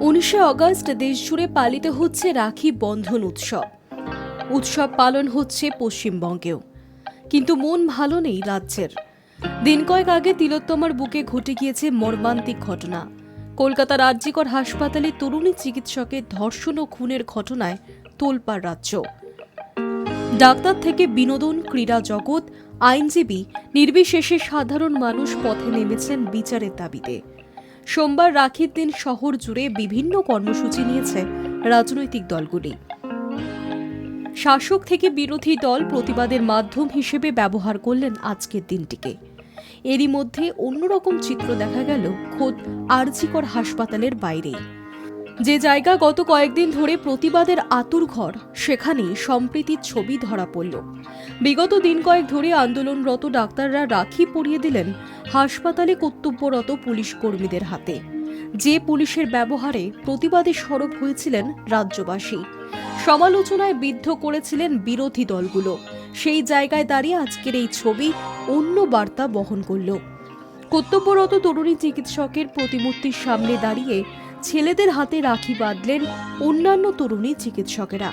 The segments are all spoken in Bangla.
উনিশে অগস্ট দেশজুড়ে পালিত হচ্ছে রাখি বন্ধন উৎসব। উৎসব পালন হচ্ছে পশ্চিমবঙ্গেও। কিন্তু মন ভালো নেই রাজ্যের। দিন কয়েক আগে তিলোত্তমার বুকে ঘটে গিয়েছে মর্মান্তিক ঘটনা। কলকাতার রাজ্যিকর হাসপাতালে তরুণী চিকিৎসকের ধর্ষণ ও খুনের ঘটনায় তোলপাড় রাজ্য। ডাক্তার থেকে বিনোদন, ক্রীড়া জগৎ, আইনজীবী, নির্বিশেষে সাধারণ মানুষ পথে নেমেছেন বিচারের দাবিতে। সোমবার রাখির দিন শহর জুড়ে বিভিন্ন কর্মসূচি নিয়েছে রাজনৈতিক দলগুলি। শাসক থেকে বিরোধী দল প্রতিবাদের মাধ্যম হিসেবে ব্যবহার করলেন আজকের দিনটিকে। এরই মধ্যে অন্যরকম চিত্র দেখা গেল খোদ আরজিকর হাসপাতালের বাইরে। যে জায়গা গত কয়েকদিন ধরে প্রতিবাদের আতুর ঘর, সেখানেই সম্প্রীতির ছবি ধরা পড়ল। বিগত দিন কয়েক ধরে আন্দোলনরত ডাক্তাররা রাখি পরিয়ে দিলেন হাসপাতালে কর্তব্যরত পুলিশ কর্মীদের হাতে। যে পুলিশের ব্যবহারে প্রতিবাদে সরব হয়েছিলেন রাজ্যবাসী। সমালোচনায় বিদ্ধ করেছিলেন বিরোধী দলগুলো। সেই জায়গায় দাঁড়িয়ে আজকের এই ছবি অন্য বার্তা বহন করল। কর্তব্যরত তরুণী চিকিৎসকের প্রতিমূর্তির সামনে দাঁড়িয়ে ছেলেদের হাতে রাখি বাঁধলেন অন্যান্য তরুণী চিকিৎসকেরা।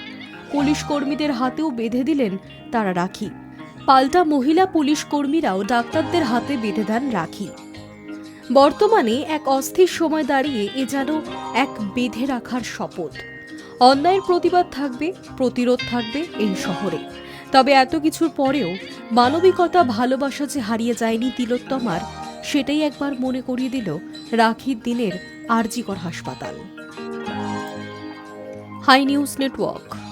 পুলিশ কর্মীদের হাতেও বেঁধে দিলেন তারা রাখি। পাল্টা মহিলা পুলিশ কর্মীরাও ডাক্তারদের হাতে বেঁধে দেন রাখি। বর্তমানে এক অস্থির সময় দাঁড়িয়ে এ যেন এক বেঁধে রাখার শপথ। অন্যায়ের প্রতিবাদ থাকবে, প্রতিরোধ থাকবে এই শহরে। তবে এত কিছুর পরেও মানবিকতা ভালোবাসা যে হারিয়ে যায়নি তিলোত্তমার সেটাই একবার মনে করিয়ে দিল রাখির দিনের আরজিকর হাসপাতাল। Hi news network.